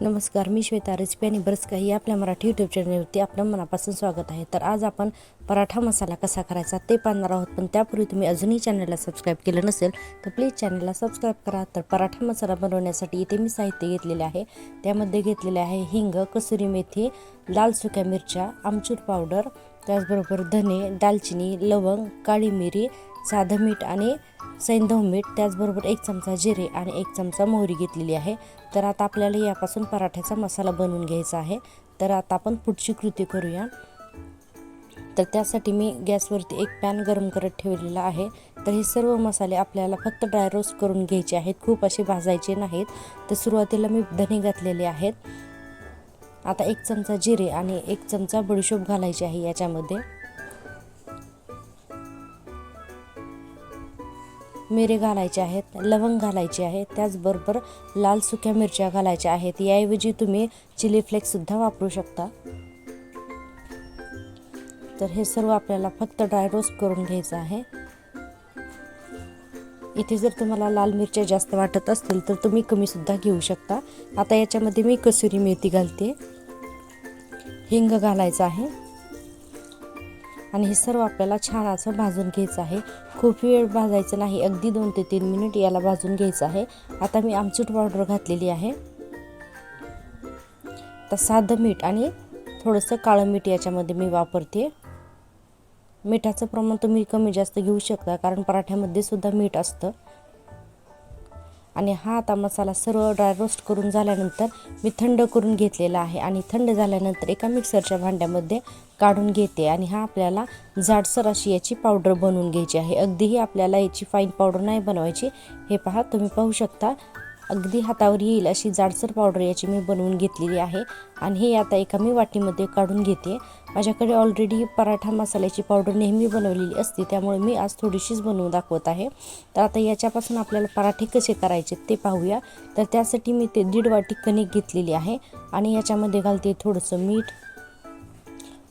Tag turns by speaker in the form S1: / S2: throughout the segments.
S1: नमस्कार मी श्वेता रेसिपी आणि बरंच काही आपल्या मराठी यूट्यूब चॅनलवरती आपलं मनापासून स्वागत आहे. तर आज आपण पराठा मसाला कसा करायचा ते पाहणार आहोत पण त्यापूर्वी तुम्ही अजूनही चॅनलला सबस्क्राईब केलं नसेल तर प्लीज चॅनलला सबस्क्राईब करा. तर पराठा मसाला बनवण्यासाठी इथे मी साहित्य घेतलेले आहे. त्यामध्ये घेतलेले आहे हिंग कसुरी मेथी लाल सुक्या मिरच्या आमचूर पावडर त्याचबरोबर धने दालचिनी लवंग काळी मिरी साधं मीठ आणि सैंधव मीठ त्याचबरोबर एक चमचा जिरे आणि एक चमचा मोहरी घेतलेली आहे. तर आता आपल्याला यापासून पराठ्याचा मसाला बनवून घ्यायचा आहे. तर आता आपण पुढची कृती करूया. तर त्यासाठी मी गॅसवरती एक पॅन गरम करत ठेवलेला आहे. तर हे सर्व मसाले आपल्याला फक्त ड्राय रोस्ट करून घ्यायचे आहेत. खूप असे भाजायचे नाहीत. तर सुरुवातीला मी धने घातलेले आहेत. आता एक चमचा जिरे आणि एक चमचा बडीशोप घालायचे आहे याच्यामध्ये. मिरे घालायचे आहेत लवंग घालायचे आहे त्याचबरोबर लाल सुक्या मिरच्या घालायच्या आहेत. याऐवजी तुम्ही चिली फ्लेक्ससुद्धा वापरू शकता. तर हे सर्व आपल्याला फक्त ड्राय रोस्ट करून घ्यायचं आहे. इथे जर तुम्हाला लाल मिरच्या जास्त वाटत असतील तर तुम्ही कमीसुद्धा घेऊ शकता. आता याच्यामध्ये मी कसुरी मेथी घालते. हिंग घालायचं आहे. आणि हे सर्व आपल्याला छान असं भाजून घ्यायचं आहे. खूप वेळ भाजायचं नाही. अगदी दोन ते तीन मिनिट याला भाजून घ्यायचं आहे. आता मी आमचूट पावडर घातलेली आहे. तर साधं मीठ आणि थोडंसं काळं मीठ याच्यामध्ये मी वापरते. मिठाचं प्रमाण तुम्ही कमी जास्त घेऊ शकता कारण पराठ्यामध्ये सुद्धा मीठ असतं. आणि हा आता मसाला सर्व ड्राय रोस्ट करून झाल्यानंतर मी थंड करून घेतलेला आहे. आणि थंड झाल्यानंतर एका मिक्सरच्या भांड्यामध्ये काढून घेते. आणि हा आपल्याला जाडसर अशी याची पावडर बनवून घ्यायची आहे. अगदीही आपल्याला याची फाईन पावडर नाही बनवायची. हे पहा तुम्ही पाहू शकता. अगदी हातावर येईल अशी जाडसर पावडर याची मी बनवून घेतलेली आहे. आणि हे आता एका मी वाटीमध्ये काढून घेते. माझ्याकडे ऑलरेडी पराठा मसाल्याची पावडर नेहमी बनवलेली असते त्यामुळे मी आज थोडीशीच बनवून दाखवत आहे. तर आता याच्यापासून आपल्याला पराठे कसे करायचे ते पाहूया. तर त्यासाठी मी ते दीड वाटी कणिक घेतलेली आहे आणि याच्यामध्ये घालते थोडंसं मीठ.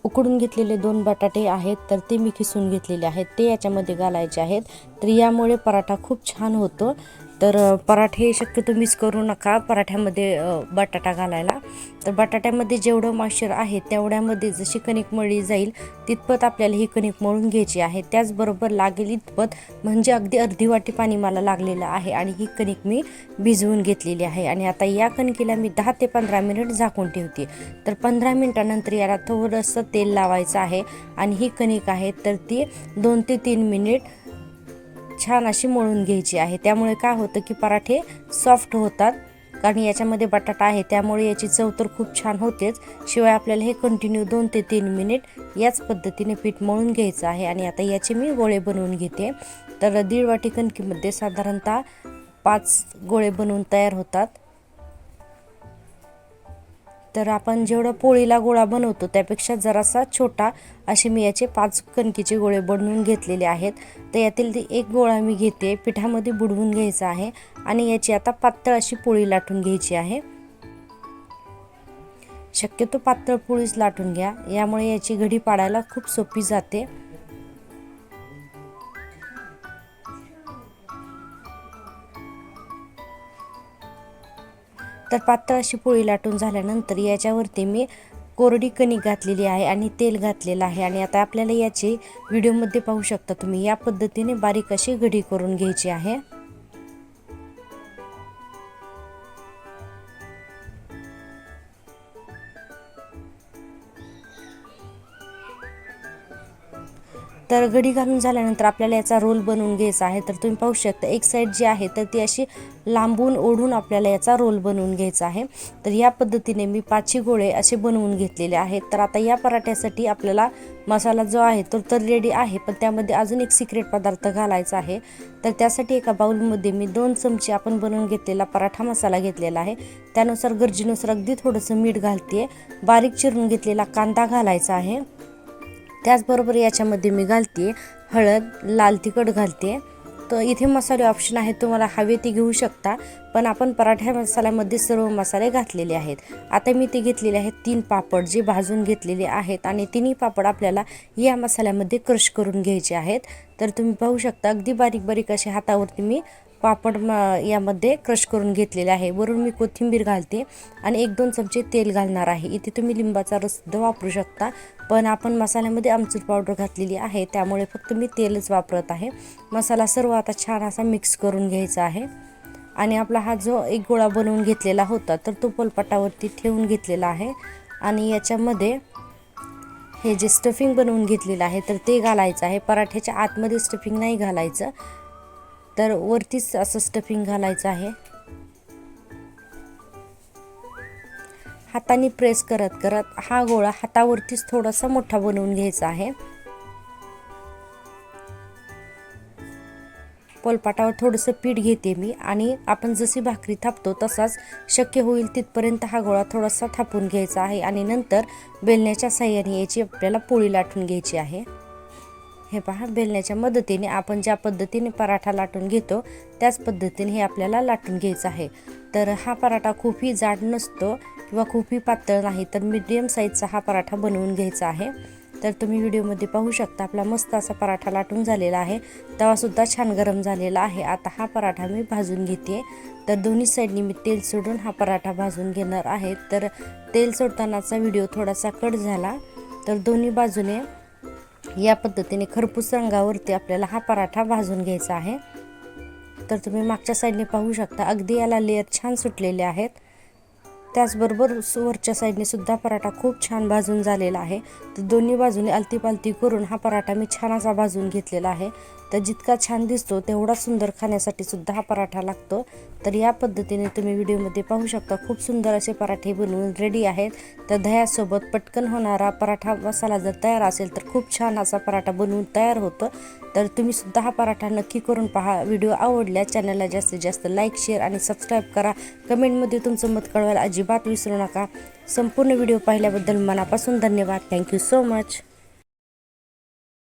S1: उकडून घेतलेले दोन बटाटे आहेत तर ते मी खिसून घेतलेले आहेत. ते याच्यामध्ये घालायचे आहेत. तर यामुळे पराठा खूप छान होतो. तर पराठे शक्यतो मिस करू नका पराठ्यामध्ये बटाटा घालायला. तर बटाट्यामध्ये जेवढं मॉइश्चर आहे तेवढ्यामध्ये जशी कणिक मळली जाईल तितपत आपल्याला ही कणिक मळून घ्यायची आहे. त्याचबरोबर लागेल इतपत म्हणजे अगदी अर्धी वाटी पाणी मला लागलेलं आहे आणि ही कणिक मी भिजवून घेतलेली आहे. आणि आता या कणकीला मी दहा ते पंधरा मिनिट झाकून ठेवते. तर पंधरा मिनटानंतर याला थोडंसं तेल लावायचं आहे आणि ही कणिक आहे तर ती दोन ते तीन मिनिट छान अशी मळून घ्यायची आहे. त्यामुळे काय होतं की पराठे सॉफ्ट होतात. कारण याच्यामध्ये बटाटा आहे त्यामुळे याची चव तर खूप छान होतेच. शिवाय आपल्याला हे कंटिन्यू दोन ते तीन मिनिट याच पद्धतीने पीठ मळून घ्यायचं आहे. आणि आता याचे मी गोळे बनवून घेते. तर दीड वाटी कणकीमध्ये साधारणतः पाच गोळे बनवून तयार होतात. तर आपण जेवढं पोळीला गोळा बनवतो त्यापेक्षा जरासा छोटा असे मी याचे पाच कणकीचे गोळे बनवून घेतलेले आहेत. तर यातील ती एक गोळा मी घेते पिठामध्ये बुडवून घ्यायचा आहे आणि याची आता पातळ अशी पोळी लाटून घ्यायची आहे. शक्यतो पातळ पोळीच लाटून घ्या यामुळे याची घडी पाडायला खूप सोपी जाते. तर पातळ अशी पोळी लाटून झाल्यानंतर याच्यावरती मी कोरडी कणी घातलेली आहे आणि तेल घातलेलं आहे. आणि आता आपल्याला याची व्हिडिओमध्ये पाहू शकता तुम्ही. या पद्धतीने बारीक अशी घडी करून घ्यायची आहे. तर घडी घालून झाल्यानंतर आपल्याला याचा रोल बनवून घ्यायचा आहे. तर तुम्ही पाहू शकता एक साईड जी आहे तर ती अशी लांबून ओढून आपल्याला याचा रोल बनवून घ्यायचा आहे. तर या पद्धतीने मी पाचशे गोळे असे बनवून घेतलेले आहेत. तर आता या पराठ्यासाठी आपल्याला मसाला जो आहे तो तर रेडी आहे पण त्यामध्ये अजून एक सिक्रेट पदार्थ घालायचा आहे. तर त्यासाठी एका बाउलमध्ये मी दोन चमचे आपण बनवून घेतलेला पराठा मसाला घेतलेला आहे. त्यानुसार गरजेनुसार अगदी थोडंसं मीठ घालते बारीक चिरून घेतलेला कांदा घालायचा आहे. त्याचबरोबर याच्यामध्ये मी घालते हळद लाल तिखट घालते. तर इथे मसाले ऑप्शन आहेत तुम्हाला हवे ते घेऊ शकता. पण आपण पराठ्या मसाल्यामध्ये सर्व मसाले घातलेले आहेत. आता मी ते घेतलेले आहेत तीन पापड जे भाजून घेतलेले आहेत आणि तिन्ही पापड आपल्याला या मसाल्यामध्ये क्रश करून घ्यायचे आहेत. तर तुम्ही पाहू शकता अगदी बारीक बारीक असे हातावरती मी पापड म यामध्ये क्रश करून घेतलेले आहे. वरून मी कोथिंबीर घालते आणि एक दोन चमचे तेल घालणार आहे. इथे तुम्ही लिंबाचा रससुद्धा वापरू शकता. पण आपण मसाल्यामध्ये आमचूर पावडर घातलेली आहे. त्यामुळे फक्त मी तेलच वापरत आहे. मसाला सर्व आता छान असा मिक्स करून घ्यायचा आहे. आणि आपला हा जो एक गोळा बनवून घेतलेला होता तर तो पोलपाटावरती ठेवून घेतलेला आहे. आणि याच्यामध्ये हे जे स्टफिंग बनवून घेतलेलं आहे तर ते घालायचं आहे. पराठ्याच्या आतमध्ये स्टफिंग नाही घालायचं. तर वरतीच असं स्टफिंग घालायचं आहे. हाताने प्रेस करत करत हा गोळा हातावरतीच थोडासा मोठा बनवून घ्यायचा आहे. पोलपाटावर थोडंसं पीठ घेते मी आणि आपण जशी भाकरी थापतो तसाच शक्य होईल तिथपर्यंत हा गोळा थोडासा थापून घ्यायचा आहे आणि नंतर बेलण्याच्या साह्याने याची आपल्याला पोळी लाटून घ्यायची आहे. हे पहा बेलण्याच्या मदतीने आपण ज्या पद्धतीने पराठा लाटून घेतो त्याच पद्धतीने हे आपल्याला लाटून घ्यायचं आहे. तर हा पराठा खूपही जाड नसतो किंवा खूपही पातळ नाही तर मीडियम साईजचा हा पराठा बनवून घ्यायचा आहे. तर तुम्ही व्हिडिओमध्ये पाहू शकता आपला मस्त असा पराठा लाटून झालेला आहे. तवासुद्धा छान गरम झालेला आहे. आता हा पराठा मी भाजून घेते. तर दोन्ही साईडनी मी तेल सोडून हा पराठा भाजून घेणार आहे. तर तेल सोडतानाचा व्हिडिओ थोडासा कट झाला. तर दोन्ही बाजूने या पद्धतीने खरपूस रंगावरती आपल्याला हा पराठा भाजून घ्यायचा आहे. तर तुम्ही मागच्या साईडने पाहू शकता अगदी याला लेअर छान सुटलेले आहेत. त्याचबरोबर वरच्या साईडने सुद्धा पराठा खूप छान भाजून झालेला आहे. तर दोन्ही बाजूने आलती पालती करून हा पराठा मी छान असा भाजून घेतलेला आहे. तर जितका छान दिसतो तेवढा सुंदर खाण्यासाठी सुद्धा हा पराठा लागतो. तर या पद्धतीने तुम्ही व्हिडिओमध्ये पाहू शकता खूप सुंदर असे पराठे बनवून रेडी आहेत. तर दह्यासोबत पटकन होणारा पराठा मसाला जर तयार असेल तर खूप छान असा पराठा बनवून तयार होतं. तर तुम्ही सुद्धा हा पराठा नक्की करून पहा. व्हिडिओ आवडल्या चॅनलला जास्तीत जास्त लाईक शेअर आणि सबस्क्राईब करा. कमेंटमध्ये तुमचं मत कळवायला अजिबात विसरू नका. संपूर्ण व्हिडिओ पाहिल्याबद्दल मनापासून धन्यवाद. Thank you so much